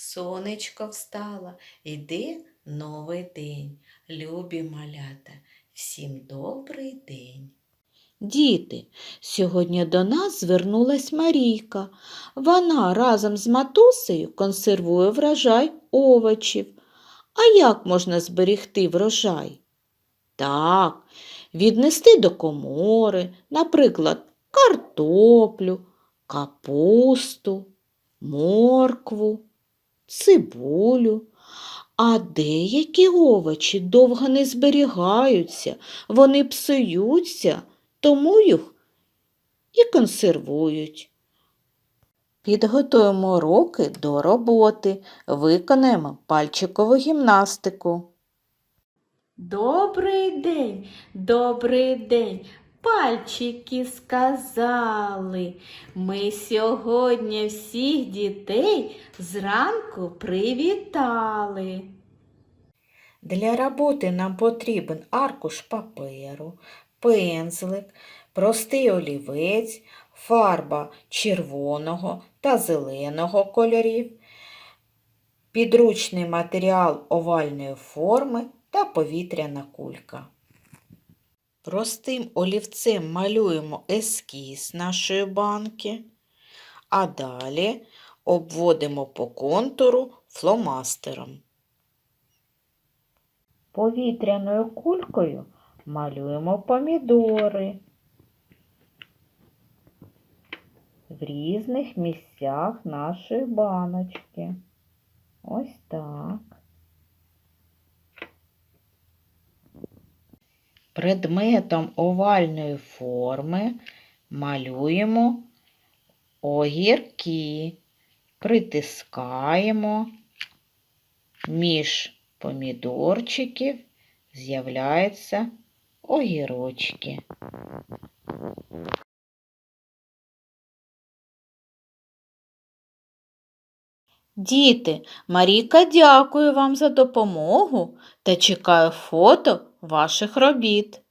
сонечко встало, іде новий день. Любі малята, всім добрий день. Діти, сьогодні до нас звернулась Марійка. Вона разом з матусею консервує врожай овочів. А як можна зберегти врожай? Так, віднести до комори, наприклад, картоплю, капусту, моркву, цибулю. А деякі овочі довго не зберігаються, вони псуються, тому їх і консервують. Підготуємо руки до роботи, виконаємо пальчикову гімнастику. Добрий день, добрий день, пальчики сказали. Ми сьогодні всіх дітей зранку привітали. Для роботи нам потрібен аркуш паперу, пензлик, простий олівець, фарба червоного та зеленого кольорів, підручний матеріал овальної форми та повітряна кулька. Простим олівцем малюємо ескіз нашої банки, а далі обводимо по контуру фломастером. Повітряною кулькою малюємо помідори в різних місцях нашої баночки. Ось так. Предметом овальної форми малюємо огірки, притискаємо між помідорчиків з'являються огірочки. Діти, Марійка дякую вам за допомогу та чекаю фото ваших робіт.